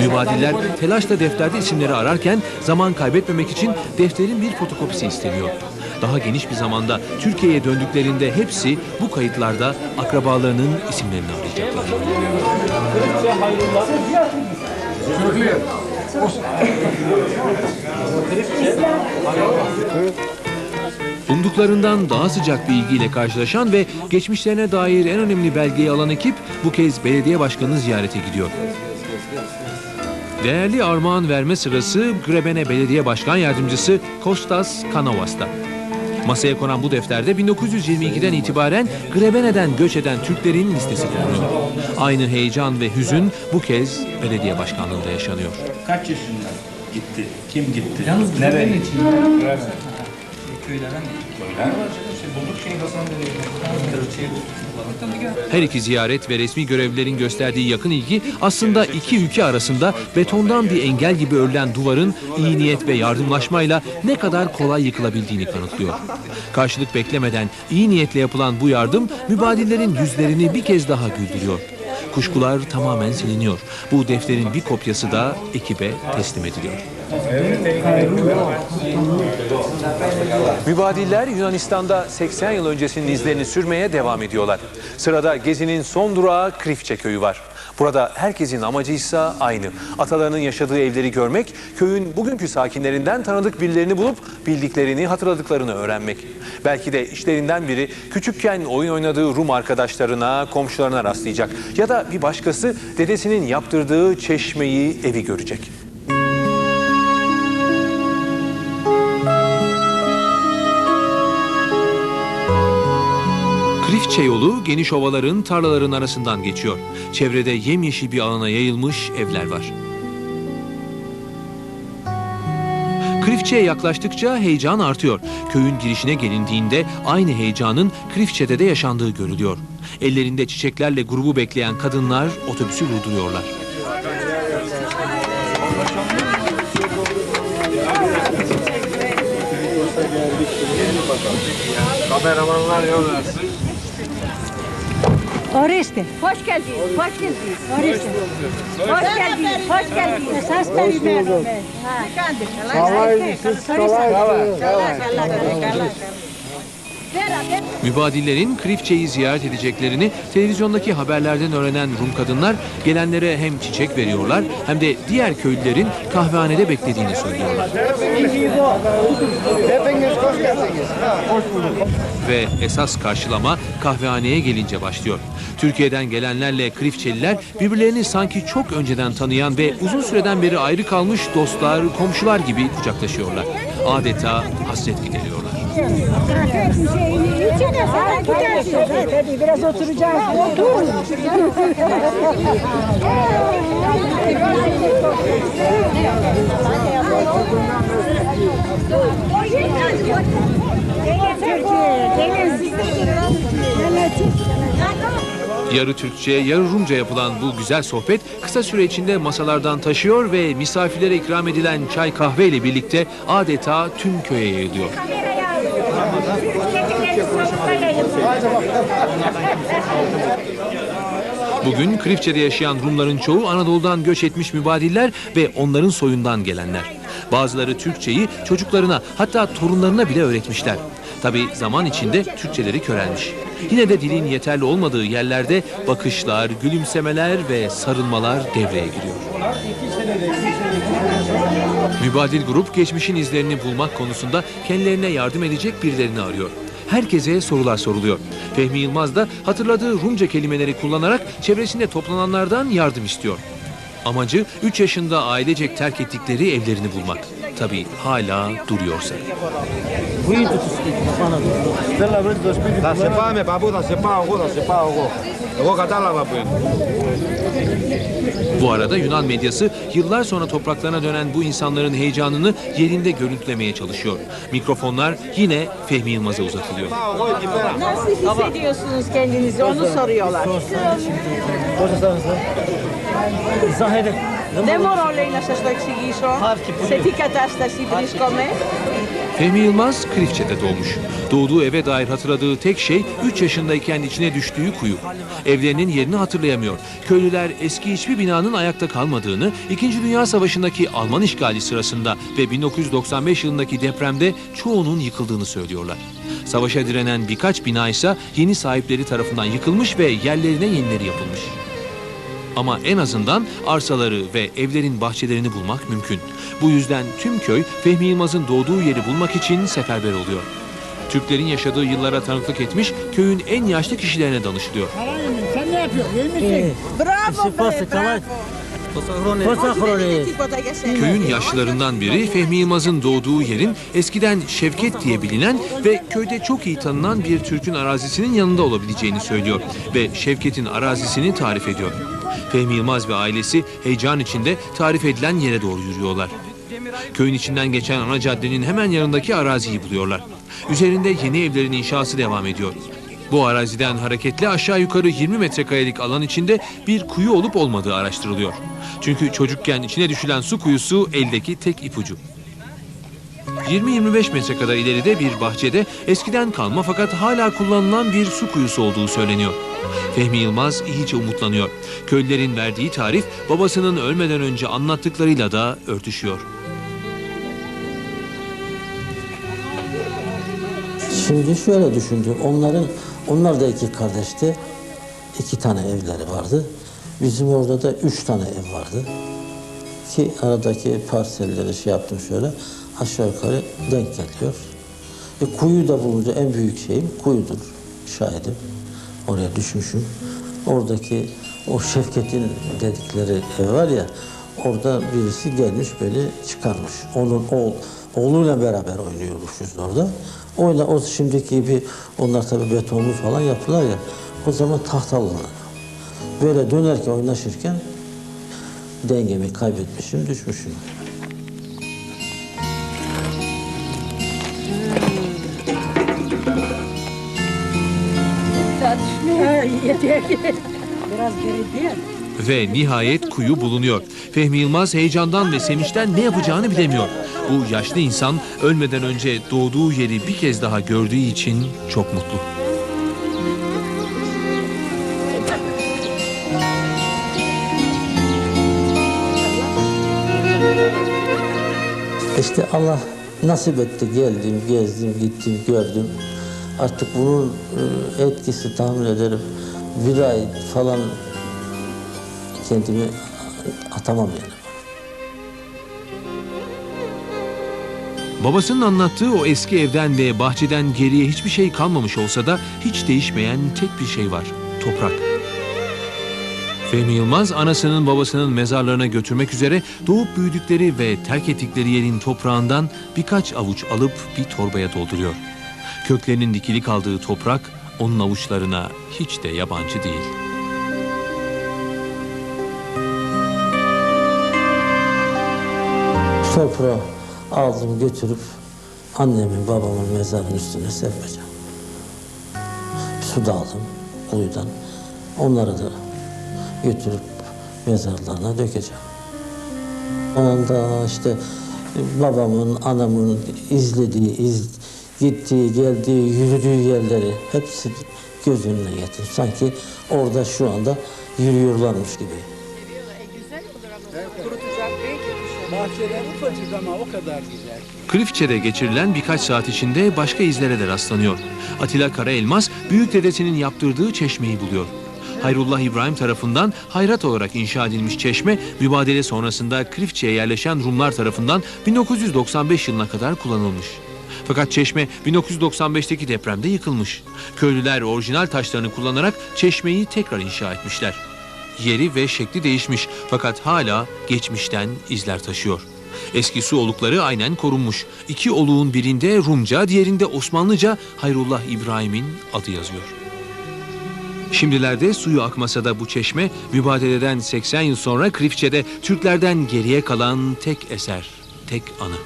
Mübadiller telaşla defterde isimleri ararken zaman kaybetmemek için defterin bir fotokopisi isteniyor. Daha geniş bir zamanda Türkiye'ye döndüklerinde hepsi bu kayıtlarda akrabalarının isimlerini arayacaklar. Umduklarından daha sıcak bir ilgiyle karşılaşan ve geçmişlerine dair en önemli belgeyi alan ekip bu kez belediye başkanını ziyarete gidiyor. Değerli armağan verme sırası Grebene Belediye Başkan Yardımcısı Kostas Kanovas'ta. Masaya konan bu defterde 1922'den itibaren Grebene'den göç eden Türklerin listesi bulunuyor. Aynı heyecan ve hüzün bu kez belediye başkanlığında yaşanıyor. Kaç yaşında gitti? Kim gitti? Yalnız Nereye gitti? Köylerden Köyler Her iki ziyaret ve resmi görevlilerin gösterdiği yakın ilgi aslında iki ülke arasında betondan bir engel gibi örülen duvarın iyi niyet ve yardımlaşmayla ne kadar kolay yıkılabildiğini kanıtlıyor. Karşılık beklemeden iyi niyetle yapılan bu yardım mübadillerin yüzlerini bir kez daha güldürüyor. Kuşkular tamamen siliniyor. Bu defterin bir kopyası da ekibe teslim ediliyor. Mübadiller Yunanistan'da 80 yıl öncesinin izlerini sürmeye devam ediyorlar. Sırada gezinin son durağı Krifçe köyü var. Burada herkesin amacıysa aynı. Atalarının yaşadığı evleri görmek, köyün bugünkü sakinlerinden tanıdık birilerini bulup bildiklerini, hatırladıklarını öğrenmek. Belki de işlerinden biri küçükken oyun oynadığı Rum arkadaşlarına, komşularına rastlayacak. Ya da bir başkası dedesinin yaptırdığı çeşmeyi, evi görecek. Krifçe yolu geniş ovaların, tarlaların arasından geçiyor. Çevrede yemyeşil bir alana yayılmış evler var. Krifçe'ye yaklaştıkça heyecan artıyor. Köyün girişine gelindiğinde aynı heyecanın Krifçe'de de yaşandığı görülüyor. Ellerinde çiçeklerle grubu bekleyen kadınlar otobüsü durduruyorlar. Kameramanlar yol. Oreste. Hoş geldiniz, hoş geldiniz. Oreste. Hoş geldiniz, hoş geldiniz. Esas benim Mübadillerin Krifçe'yi ziyaret edeceklerini televizyondaki haberlerden öğrenen Rum kadınlar gelenlere hem çiçek veriyorlar hem de diğer köylülerin kahvehanede beklediğini söylüyorlar. Ve esas karşılama kahvehaneye gelince başlıyor. Türkiye'den gelenlerle Krifçeliler birbirlerini sanki çok önceden tanıyan ve uzun süreden beri ayrı kalmış dostlar, komşular gibi kucaklaşıyorlar. Adeta hasret gideriyorlar. Tabii biraz oturacağız. Otur. Yarı Türkçe, yarı Rumca yapılan bu güzel sohbet kısa süre içinde masalardan taşıyor ve misafirlere ikram edilen çay kahve ile birlikte adeta tüm köye yayılıyor. Bugün Krifçe'de yaşayan Rumların çoğu Anadolu'dan göç etmiş mübadiller ve onların soyundan gelenler. Bazıları Türkçeyi çocuklarına hatta torunlarına bile öğretmişler. Tabi zaman içinde Türkçeleri körelmiş. Yine de dilin yeterli olmadığı yerlerde bakışlar, gülümsemeler ve sarılmalar devreye giriyor. Mübadil grup geçmişin izlerini bulmak konusunda kendilerine yardım edecek birilerini arıyor. Herkese sorular soruluyor. Fehmi Yılmaz da hatırladığı Rumca kelimeleri kullanarak çevresinde toplananlardan yardım istiyor. Amacı 3 yaşında ailecek terk ettikleri evlerini bulmak. Tabii hala duruyorsa. Θα σε πάμε παππού, θα σε πάω εγώ, θα σε πάω εγώ. Εγώ κατάλαβα που είναι. Bu arada Yunan medyası yıllar sonra topraklarına dönen bu insanların heyecanını yerinde görüntülemeye çalışıyor. Mikrofonlar yine Fehmi Yılmaz'a uzatılıyor. Πάω εγώ εκεί πέρα. Nasıl hissediyorsunuz kendinizi onu soruyorlar. İzah edin. Δεν μπορώ, λέει, να σας το εξηγήσω σε τι κατάσταση βρίσκομαι. Fehmi Yılmaz Krifçe'de doğmuş. Doğduğu eve dair hatırladığı tek şey 3 yaşındayken içine düştüğü kuyu. Evlerinin yerini hatırlayamıyor. Köylüler eski hiçbir binanın ayakta kalmadığını, 2. Dünya Savaşı'ndaki Alman işgali sırasında ve 1995 yılındaki depremde çoğunun yıkıldığını söylüyorlar. Savaşa direnen birkaç bina ise yeni sahipleri tarafından yıkılmış ve yerlerine yenileri yapılmış. Ama en azından arsaları ve evlerin bahçelerini bulmak mümkün. Bu yüzden tüm köy Fehmi Yılmaz'ın doğduğu yeri bulmak için seferber oluyor. Türklerin yaşadığı yıllara tanıklık etmiş köyün en yaşlı kişilerine danışılıyor. Sen ne yapıyorsun? İyi misin? Bravo be, bravo. Köyün yaşlılarından biri Fehmi Yılmaz'ın doğduğu yerin eskiden Şevket diye bilinen ve köyde çok iyi tanınan bir Türk'ün arazisinin yanında olabileceğini söylüyor ve Şevket'in arazisini tarif ediyor. Fehmi Yılmaz ve ailesi heyecan içinde tarif edilen yere doğru yürüyorlar. Köyün içinden geçen ana caddenin hemen yanındaki araziyi buluyorlar. Üzerinde yeni evlerin inşası devam ediyor. Bu araziden hareketle aşağı yukarı 20 metrekarelik alan içinde bir kuyu olup olmadığı araştırılıyor. Çünkü çocukken içine düşülen su kuyusu eldeki tek ipucu. 20-25 metre kadar ileride bir bahçede eskiden kalma fakat hala kullanılan bir su kuyusu olduğu söyleniyor. Fehmi Yılmaz iyice umutlanıyor. Köylülerin verdiği tarif babasının ölmeden önce anlattıklarıyla da örtüşüyor. Şimdi şöyle düşündüm. Onların, onlar da iki kardeşti. İki tane evleri vardı. Bizim orada da üç tane ev vardı. Ki aradaki parselleri şey yaptım şöyle. Aşağı yukarı denk geliyor. E, kuyu da bulunca en büyük şeyim kuyudur. Şahidim. Oraya düşmüşüm. Oradaki o Şevket'in dedikleri ev var ya, orada birisi gelmiş böyle çıkarmış. Onun oğul, oğluyla beraber oynuyormuşuz orada. Oyna, o şimdiki gibi onlar tabii betonlu falan yaptılar ya, o zaman tahtalı. Böyle dönerken, oynaşırken dengemi kaybetmişim, düşmüşüm. Biraz geri değil. Ve nihayet kuyu bulunuyor. Fehmi Yılmaz heyecandan ve sevinçten ne yapacağını bilemiyor. Bu yaşlı insan ölmeden önce doğduğu yeri bir kez daha gördüğü için çok mutlu. İşte Allah nasip etti geldim, gezdim, gittim, gördüm. Artık bunun e, etkisi tahmin ederim bir ay falan kendimi atamam yani. Babasının anlattığı o eski evden ve bahçeden geriye hiçbir şey kalmamış olsa da hiç değişmeyen tek bir şey var. Toprak. Fehmi Yılmaz anasının babasının mezarlarına götürmek üzere doğup büyüdükleri ve terk ettikleri yerin toprağından birkaç avuç alıp bir torbaya dolduruyor. Köklerinin dikili kaldığı toprak onun avuçlarına hiç de yabancı değil. Toprağı aldım götürüp annemin babamın mezarının üstüne serpeceğim. Su da aldım kuyudan. Onları da götürüp mezarlarına dökeceğim. O anda işte babamın, anamın izlediği, iz, gittiği, geldiği, yürüdüğü yerleri hepsi göz önüne getir. Sanki orada şu anda yürüyorlarmış gibi. Bahçeler. Krifçe'de geçirilen birkaç saat içinde başka izlere de rastlanıyor. Atilla Karaelmaz büyük dedesinin yaptırdığı çeşmeyi buluyor. Hayrullah İbrahim tarafından hayrat olarak inşa edilmiş çeşme, mübadele sonrasında Krifçe'ye yerleşen Rumlar tarafından 1995 yılına kadar kullanılmış. Fakat çeşme 1995'teki depremde yıkılmış. Köylüler orijinal taşlarını kullanarak çeşmeyi tekrar inşa etmişler. Yeri ve şekli değişmiş fakat hala geçmişten izler taşıyor. Eski su olukları aynen korunmuş. İki oluğun birinde Rumca, diğerinde Osmanlıca Hayrullah İbrahim'in adı yazıyor. Şimdilerde suyu akmasa da bu çeşme mübadeleden 80 yıl sonra Krifçe'de Türklerden geriye kalan tek eser, tek anı.